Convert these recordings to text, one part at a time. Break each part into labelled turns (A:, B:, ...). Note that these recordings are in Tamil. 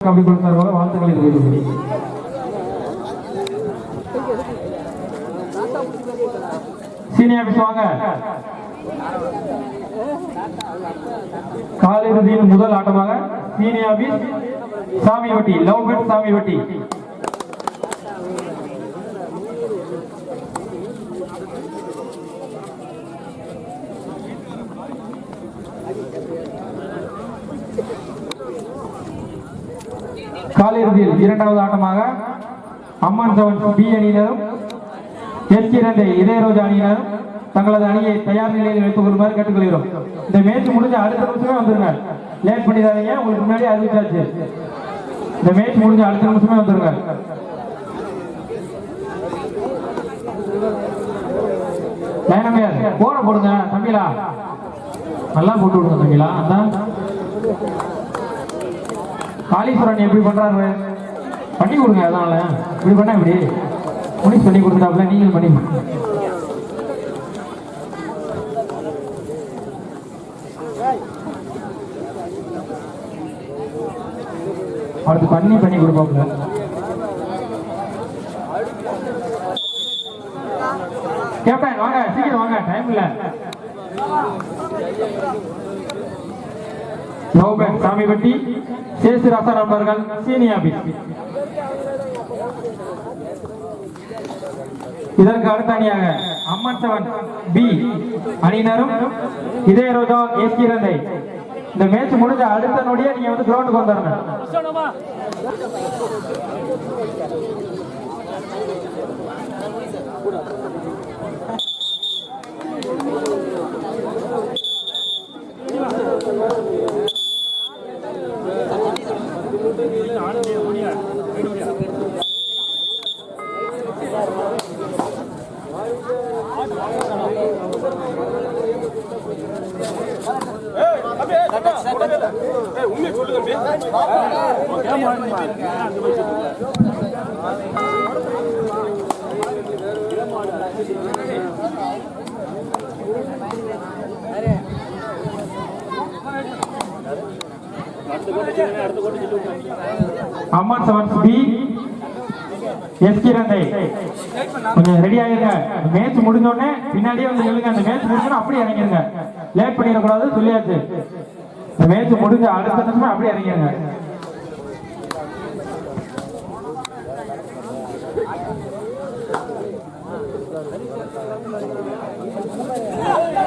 A: கம்பி குழு சார்பாக வாழ்த்துக்களை தெரிவித்துள்ளேன் சீனியர் வாங்க. காலிறுதியின் முதல் ஆட்டமாக சீனியர் சாமி வட்டி லவ் சாமி வட்டி காலிறுதியில் இரண்டாவது ஆட்டமாக அம்மன் செவன் பி அணியினரும் எஸ்கிரந்தை இதயரோஜா அணியினரும் தங்களது அணியை தயார் நிலையில் வைத்துக் கொள்ளுமாறு கேட்டுக்கொள்கிறோம். இந்த மேட்ச் முடிஞ்ச அடுத்த நிமிஷமே வந்துருங்க. லேட் பண்ணிடாதீங்க. உங்களுக்கு முன்னாடி அறிவிச்சாச்சு. இந்த மேட்ச் முடிஞ்ச அடுத்த நிமிஷமே வந்துருங்க. போட போடுங்க தம்பிலா. நல்லா போட்டு விடுங்க தம்பிலா. அதான். காளீஸ்வரன் எப்படி பண்றாரு? பண்ணி கொடுங்க அதனால. இப்படி பண்ண இப்படி முனிஷ் பண்ணி கொடுத்துட்டாப்ல நீங்களும் பண்ணி அடுத்து பண்ணி பண்ணி கொடுப்பாப்ல கேப்டன் வாங்க சீக்கிரம் வாங்க டைம் இல்ல. சாமி பட்டி சேசு ரசன் அவர்கள் சீனியர் இதற்கு அடுத்த அணியாக அம்மன் செவன் பி அணியினரும் இதய ரோஜா எஸ் கிரந்தை இந்த மேட்ச் முடிஞ்ச அடுத்த நொடியே நீங்க வந்து கிரவுண்டுக்கு வந்துடணும் அம்மன் செவன் பி. எஸ் கிரந்தை கொஞ்சம் ரெடி ஆயிருங்க. மேட்ச் முடிஞ்ச உடனே பின்னாடியே வந்து எழுங்க அந்த மேட்ச் முடிஞ்சோன்னா அப்படியே இறங்கிருங்க. லேட் பண்ணிடக்கூடாது சொல்லியாச்சு. மேட்ச் முடிஞ்ச அடுத்த நிமிஷம் அப்படியே இறங்கிருங்க.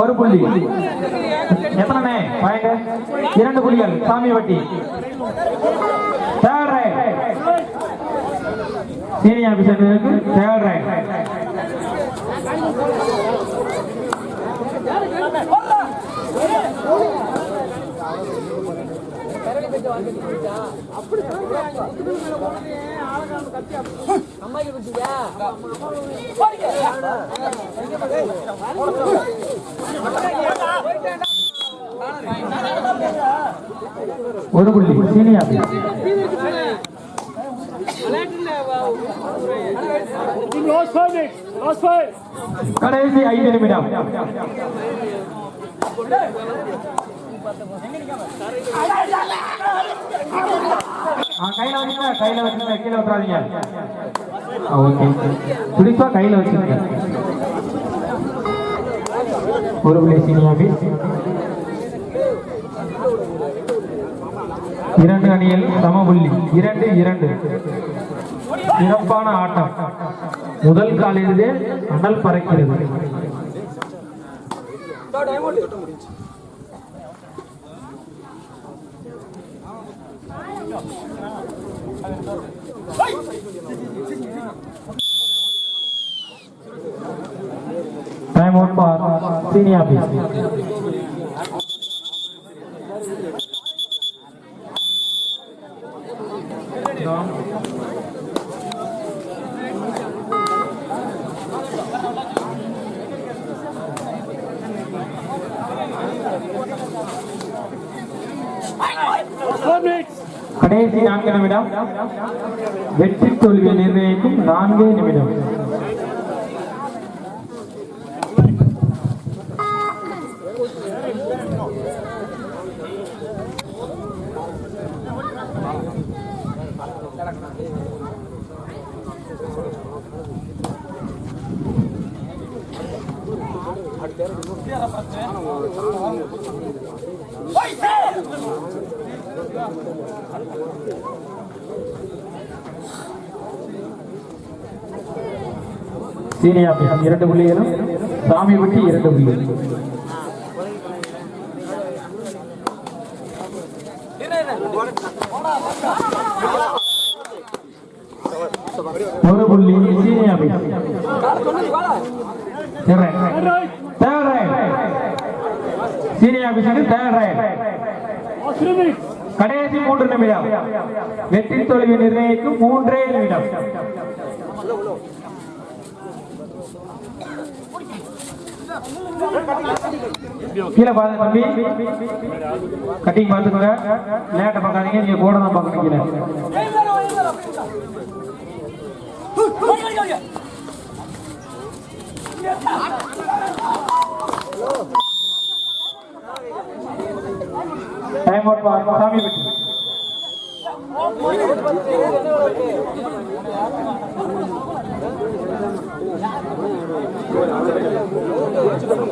A: ஒரு புள்ளி. எத்தனை பாயிண்ட் இரண்டு புள்ளிகள். சாமி வட்டி. தேர்ட் ரைட் சீனியர் ஆபீசருக்கு தேர்ட் ரைட்
B: Thank you. அம்மாக்கு ஒரு புள்ளி
A: கடைசி ஐந்து நிமிடம் கையில வச்சுங்க கையில வச்சுங்க கீழே விட்டுறாதீங்க ஓகே பிடிப்பா கையில வச்சுங்க ஒரு பிள்ளை சீனியாபி இரண்டு அணியில் சம புள்ளி இரண்டு இரண்டு சிறப்பான ஆட்டம் முதல் காலிலிருந்தே அனல் பறக்கிறது টাইম আউট পর তিনি
B: আপিস One minute.
A: கடைசி நான்கு நிமிடம் வெற்றி தோல்வியை நிர்ணயிக்கும் நான்கு நிமிடம். சீனியா இரண்டு புள்ளிகளும் சாமிபட்டி இரண்டு புள்ளிகள் ஒரு புள்ளி சீனியா
B: Third
A: ரைட் சீனியா பிசுக்கு தேர்ட் ரைட் கடைசி மூன்று நிமிடம். வெற்றி தோல்வி நிர்ணயிக்கும் மூன்றே நிமிடம். கீழே பாருங்க தம்பி. கட்டிங் பார்த்துக்கோங்க. லேட்டை பார்க்காதீங்க நீங்க கூட தான் பார்க்கணும் கீழே. சாமி பெட்டி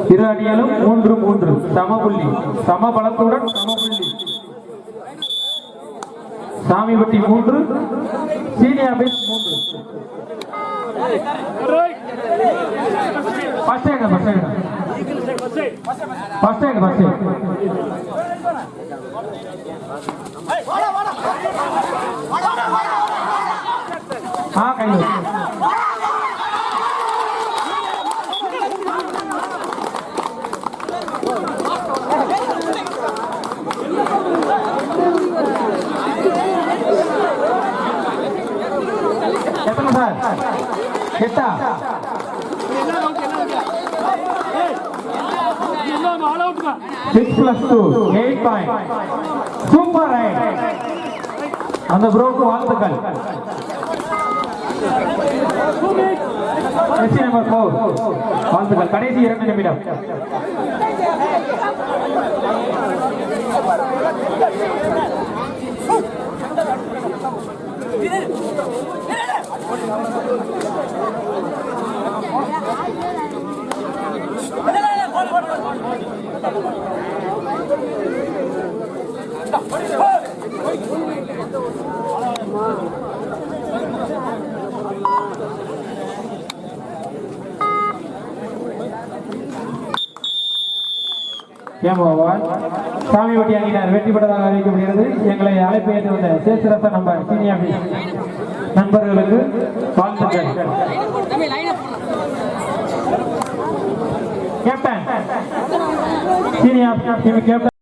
A: இரு அணிகளும் மூன்று மூன்று. சமபுள்ளி. சம பலத்துடன் சமபுள்ளி. சாமிபட்டி மூன்று. சீனியா பேஸ் மூன்று.
B: Third right.
A: ஃபர்ஸ்ட் எங்க ஃபர்ஸ்ட் எங்க ஆ கையில் எத்தனை சார்? எட்டா? Six plus two eight point super right அந்த ப்ரோக்கு வாழ்த்துக்கள். எஸ்சி நம்பர் ஃபோர் வாழ்த்துக்கள். கடைசி இரண்டு நிமிடம். Thank you. ஏமாவால் சாமிவட்டி அணியினர் வெற்றி பெற்றதாக அறிவிக்கப்படுகிறது. எங்களை அழைப்பு ஏற்று வந்த சேசிரச நம்பர் சீனியா நண்பர்களுக்கு வாழ்த்துக்கள். கேப்டன் சீனியா கேப்டன்.